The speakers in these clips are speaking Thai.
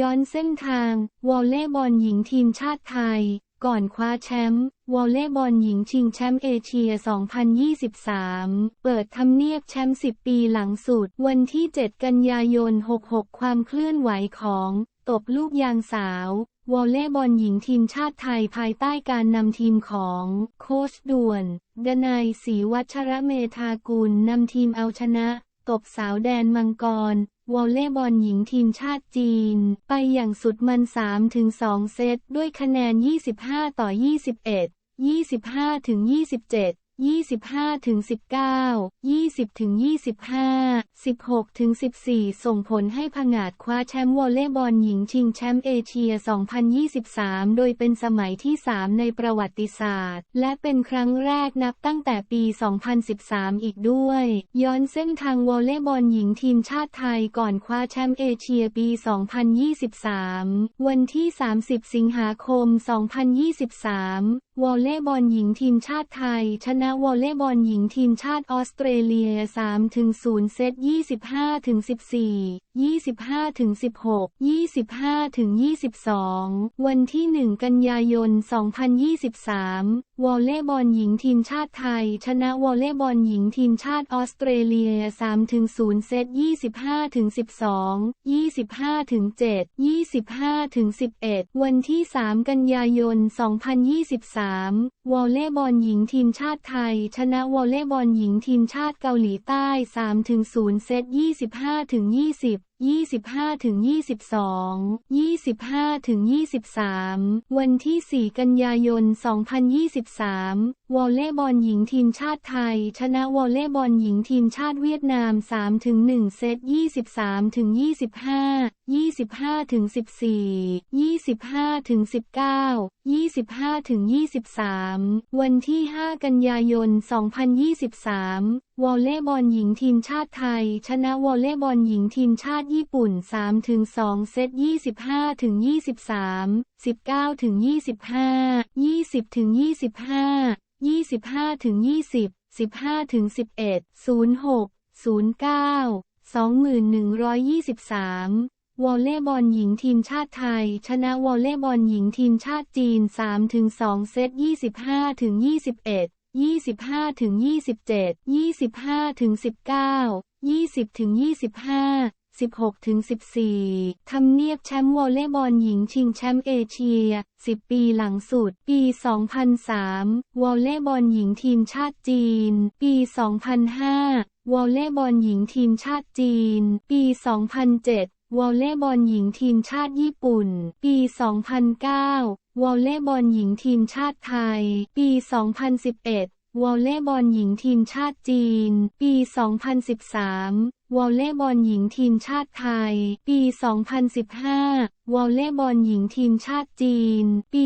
ย้อนเส้นทาง วอลเลย์บอลหญิงทีมชาติไทย ก่อนคว้าแชมป์วอลเลย์บอลหญิงชิงแชมป์เอเชีย 2023 เปิดทำเนียบแชมป์ 10 ปีหลังสุด วันที่ 7 กันยายน 66 ความเคลื่อนไหวของ ตบลูกยางสาววอลเลย์บอลหญิงทีมชาติไทยภายใต้การนำทีมของ โค้ชด่วน ดนัยศรีวัชระเมธากุลนำทีมเอาชนะ ตบสาวแดนมังกร วอลเล่บอลหญิงทีมชาติจีน ไปอย่างสุดมัน 3-2 เซตด้วยคะแนน 25 ต่อ 21 25ถึง27 25ถึง19 20ถึง25 16ถึง14 ส่งผลให้ผงาดคว้าแชมป์วอลเลย์บอลหญิงชิงแชมป์เอเชีย 2023 โดยเป็นสมัยที่ 3 ในประวัติศาสตร์ และเป็นครั้งแรกนับตั้งแต่ปี 2013 อีกด้วย ย้อนเส้นทางวอลเลย์บอลหญิงทีมชาติไทยก่อนคว้าแชมป์เอเชียปี 2023 วันที่ 30 สิงหาคม 2023 วอลเลย์บอลหญิงทีมชาติไทยชนะะวอลเลย์บอลหญิงทีมชาติออสเตรเลีย 3-0 เซต 25-14 25-16 25-22 วันที่ 1 กันยายน 2023 วอลเลย์บอลหญิงทีมชาติไทย ชนะวอลเลย์บอลหญิงทีมชาติออสเตรเลีย 3-0 เซต 25-12 25-7 25-11 วันที่ 3 กันยายน 2023 วอลเลย์บอลหญิงทีมชาติไทย ชนะวอลเลย์บอลหญิงทีมชาติเกาหลีใต้ 3-0 เซต 25-20 25ถึง22 25ถึง23 วันที่ 4 กันยายน 2023 วอลเลย์บอลหญิงทีมชาติไทย ชนะวอลเลย์บอลหญิงทีมชาติเวียดนาม3ถึง1เซต23ถึง25 25ถึง14 25ถึง19 25ถึง23 วันที่ 5 กันยายน 2023วอลเลย์บอลหญิงทีมชาติไทย ชนะวอลเลย์บอลหญิงทีมชาติญี่ปุ่น 3-2 เซต 25-23 19-25 20-25 25-20 15-11 06 09 2123วอลเลย์บอลหญิงทีมชาติไทย ชนะวอลเลย์บอลหญิงทีมชาติจีน 3-2 เซต 25-21 25-27 25-19 20-25 16-14ทำเนียบแชมป์วอลเลย์บอลหญิงชิงแชมป์เอเชีย10ปีหลังสุด ปี2003วอลเลย์บอลหญิงทีมชาติจีน ปี2005วอลเลย์บอลหญิงทีมชาติจีน ปี 2007 วอลเลย์บอลหญิงทีมชาติญี่ปุ่น ปี 2009 วอลเลย์บอลหญิงทีมชาติไทย ปี 2011 วอลเลย์บอลหญิงทีมชาติจีน ปี 2013 วอลเลย์บอลหญิงทีมชาติไทย ปี 2015 วอลเลย์บอลหญิงทีมชาติจีน ปี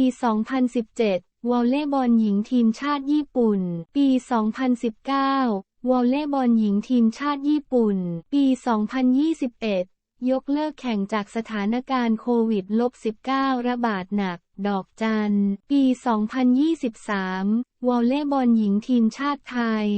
2017 วอลเลย์บอลหญิงทีมชาติญี่ปุ่น ปี 2019 วอลเลย์บอลหญิงทีมชาติญี่ปุ่น ปี 2021 ยกเลิกแข่งจากสถานการณ์โควิด -19 ระบาดหนัก ดอกจัน ปี 2023 วอลเลย์บอลหญิงทีมชาติไทย